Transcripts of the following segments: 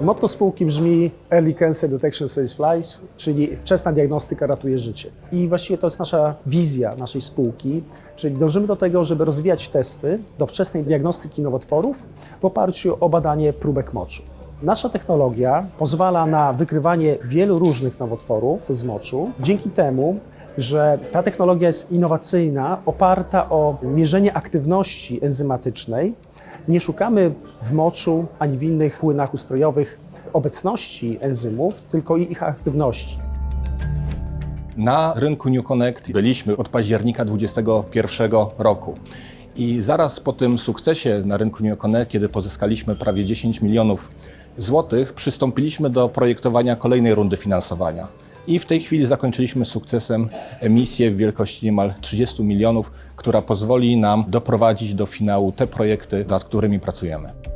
Motto spółki brzmi Early Cancer Detection Saves Lives, czyli wczesna diagnostyka ratuje życie. I właściwie to jest nasza wizja naszej spółki, czyli dążymy do tego, żeby rozwijać testy do wczesnej diagnostyki nowotworów w oparciu o badanie próbek moczu. Nasza technologia pozwala na wykrywanie wielu różnych nowotworów z moczu. Dzięki temu, że ta technologia jest innowacyjna, oparta o mierzenie aktywności enzymatycznej, nie szukamy w moczu ani w innych płynach ustrojowych obecności enzymów, tylko ich aktywności. Na rynku New Connect byliśmy od października 2021 roku. I zaraz po tym sukcesie na rynku New Connect, kiedy pozyskaliśmy prawie 10 milionów złotych, przystąpiliśmy do projektowania kolejnej rundy finansowania. I w tej chwili zakończyliśmy sukcesem emisję w wielkości niemal 30 milionów, która pozwoli nam doprowadzić do finału te projekty, nad którymi pracujemy.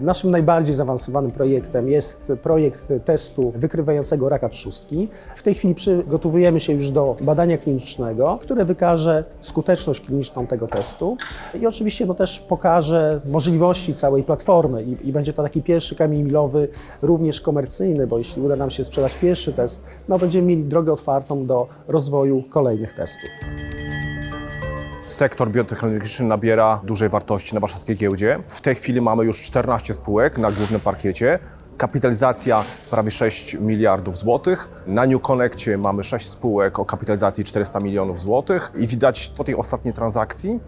Naszym najbardziej zaawansowanym projektem jest projekt testu wykrywającego raka trzustki. W tej chwili przygotowujemy się już do badania klinicznego, które wykaże skuteczność kliniczną tego testu i oczywiście no, też pokaże możliwości całej platformy i, i będzie to taki pierwszy kamień milowy, również komercyjny, bo jeśli uda nam się sprzedać pierwszy test, no będziemy mieli drogę otwartą do rozwoju kolejnych testów. Sektor biotechnologiczny nabiera dużej wartości na warszawskiej giełdzie. W tej chwili mamy już 14 spółek na głównym parkiecie. Kapitalizacja prawie 6 miliardów złotych. Na New Connectie mamy 6 spółek o kapitalizacji 400 milionów złotych. I widać po tej ostatniej transakcji,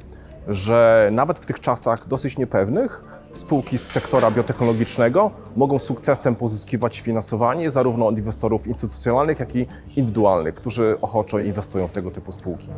że nawet w tych czasach dosyć niepewnych spółki z sektora biotechnologicznego mogą sukcesem pozyskiwać finansowanie zarówno od inwestorów instytucjonalnych, jak i indywidualnych, którzy ochoczo inwestują w tego typu spółki.